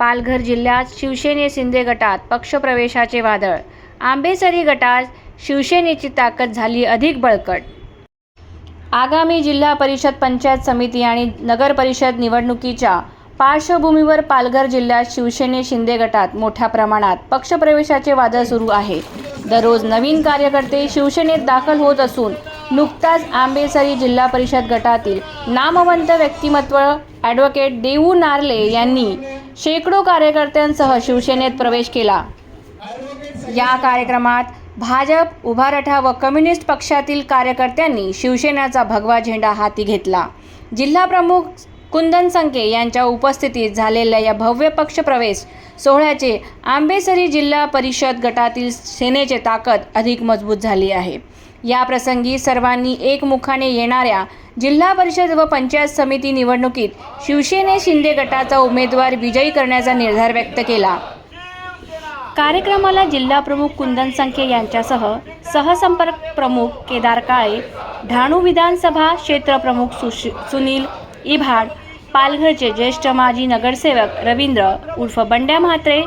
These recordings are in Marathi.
पालघर जिल्ह्यात शिवसेने शिंदे गटात पक्षप्रवेशाचे वादळ. आंबेसरी गटात शिवसेनेची ताकद झाली अधिक बळकट. आगामी जिल्हा परिषद पंचायत समिती आणि नगर परिषद निवडणुकीच्या पार्श्वभूमीवर पालघर जिल्ह्यात शिवसेने शिंदे गटात मोठ्या प्रमाणात पक्षप्रवेशाचे वादळ सुरू आहे. दररोज नवीन कार्यकर्ते शिवसेनेत दाखल होत असून नुकताच आंबेसरी जिल्हा परिषद गटातील नामवंत व्यक्तिमत्व ॲडव्होकेट देऊ नारले यांनी शेकडो कार्यकर्त्यांसह शिवसेनेत प्रवेश केला. या कार्यक्रमात भाजप उभारठा व कम्युनिस्ट पक्षातील कार्यकर्त्यांनी शिवसेनेचा भगवा झेंडा हाती घेतला. जिल्हा प्रमुख कुंदन संके यांच्या उपस्थितीत झालेल्या या भव्य पक्षप्रवेश सोहळ्याचे आंबेसरी जिल्हा परिषद गटातील सेनेचे ताकद अधिक मजबूत झाली आहे. या प्रसंगी सर्वांनी एकमुखाने येणाऱ्या जिल्हा परिषद व पंचायत समिती निवडणुकीत शिवसेने शिंदे गटाचा उमेदवार विजयी करण्याचा निर्धार व्यक्त केला. कार्यक्रमाला जिल्हा प्रमुख कुंदन संखे यांच्यासह सहसंपर्क प्रमुख केदार काळे डहाणू विधानसभा क्षेत्रप्रमुख सुश सुनील इभाड पालघरचे ज्येष्ठ माजी नगरसेवक रवींद्र उर्फ बंड्या म्हात्रे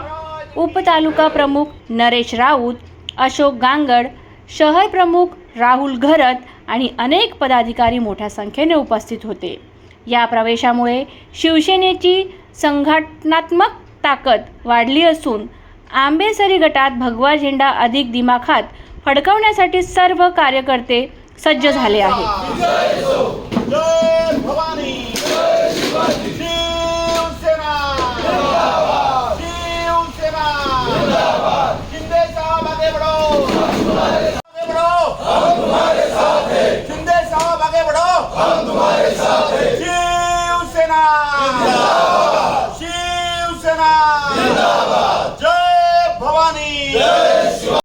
उपतालुका प्रमुख नरेश राऊत अशोक गांगड शहर प्रमुख राहुल घरत आणि अनेक पदाधिकारी मोठ्या संख्येने उपस्थित होते. या प्रवेशामुळे शिवसेनेची संघटनात्मक ताकद वाढली असून आंबेसरी गटात भगवा झेंडा अधिक दिमाखात फडकवण्यासाठी सर्व कार्यकर्ते सज्ज झाले आहेत.